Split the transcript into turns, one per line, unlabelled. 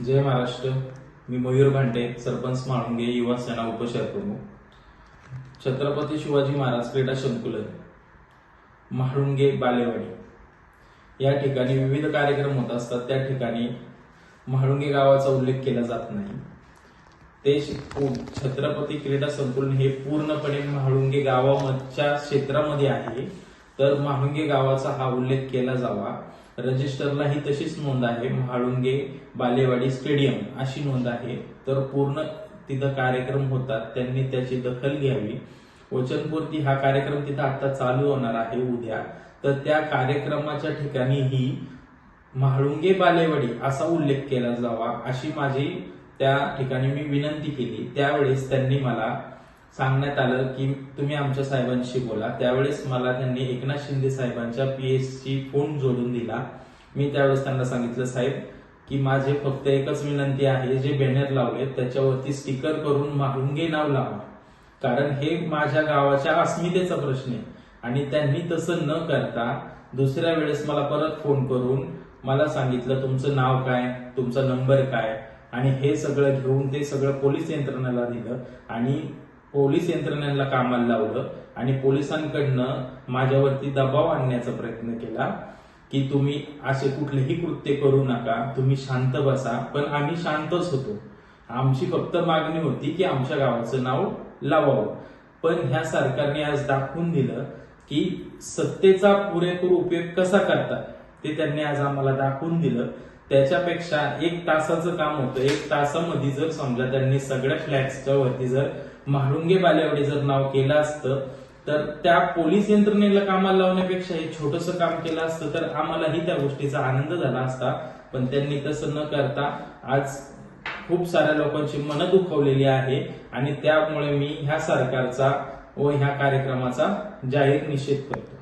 जय महाराष्ट्र. मी मयूर भांडे सरपंच म्हाळुंगे युवा सेना उपशहरप्रमुख. छत्रपती शिवाजी महाराज क्रीडा संकुलन. म्हाळुंगे बालेवाडी. या ठिकाणी विविध कार्यक्रम होत असतात. त्या ठिकाणी म्हाळुंगे गावाचा उल्लेख केला जात नाही. ते छत्रपती क्रीडा संकुलन हे पूर्णपणे म्हाळुंगे गावाच्या क्षेत्रामध्ये आहे. तर म्हाळुंगे गावाचा हा उल्लेख केला जावा. रजिस्टरला ही तशीच नोंद आहे. म्हाळुंगे बालेवाडी स्टेडियम अशी नोंद आहे. तर पूर्ण तिथं कार्यक्रम होतात. त्यांनी त्याची दखल घ्यावी. वचनपूर्ती हा कार्यक्रम तिथं आता चालू होणार आहे उद्या. तर त्या कार्यक्रमाच्या ठिकाणी ही म्हाळुंगे बालेवाडी असा उल्लेख केला जावा अशी माझी त्या ठिकाणी मी विनंती केली. त्यावेळेस त्यांनी मला सांगण्यात आलं की तुम्ही आमच्या साहेबांशी बोला. त्यावेळेस मला त्यांनी एकनाथ शिंदे साहेबांच्या पीएस सी फोन जोडून दिला. मी त्यावेळेस त्यांना सांगितलं साहेब की माझे फक्त एकच विनंती आहे जे बॅनर लावले त्याच्यावरती स्टिकर करून माहुंगे नाव लावा. कारण हे माझ्या गावाच्या अस्मितेचा प्रश्न आहे. आणि त्यांनी तसं न करता दुसऱ्या वेळेस मला परत फोन करून मला सांगितलं तुमचं नाव काय? तुमचा नंबर काय? आणि हे सगळं घेऊन ते सगळं पोलीस यंत्रणेला दिलं. आणि पोलीस यंत्रणांना कामाला लावलं आणि पोलिसांकडनं माझ्यावरती दबाव आणण्याचा प्रयत्न केला की तुम्ही असे कुठलेही कृत्य करू नका तुम्ही शांत बसा. पण आम्ही शांतच होतो. आमची फक्त मागणी होती की आमच्या गावाचं नाव लावावं. पण ह्या सरकारने आज दाखवून दिलं की सत्तेचा पुरेपूर उपयोग कसा करतात ते त्यांनी आज आम्हाला दाखवून दिलं. त्याच्यापेक्षा एक तासाचं काम होतं. एक तासामध्ये जर समजा त्यांनी सगळ्या फ्लॅट्सच्या वरती जर म्हाळुंगे बालेवाडी जर नाव केलं असतं तर त्या पोलीस यंत्रणेला कामाला लावण्यापेक्षा हे छोटस काम केलं असतं तर आम्हालाही त्या गोष्टीचा आनंद झाला असता. पण त्यांनी तसं न करता आज खूप साऱ्या लोकांची मनं दुखवलेली आहे आणि त्यामुळे मी ह्या सरकारचा व ह्या कार्यक्रमाचा जाहीर निषेध करतो.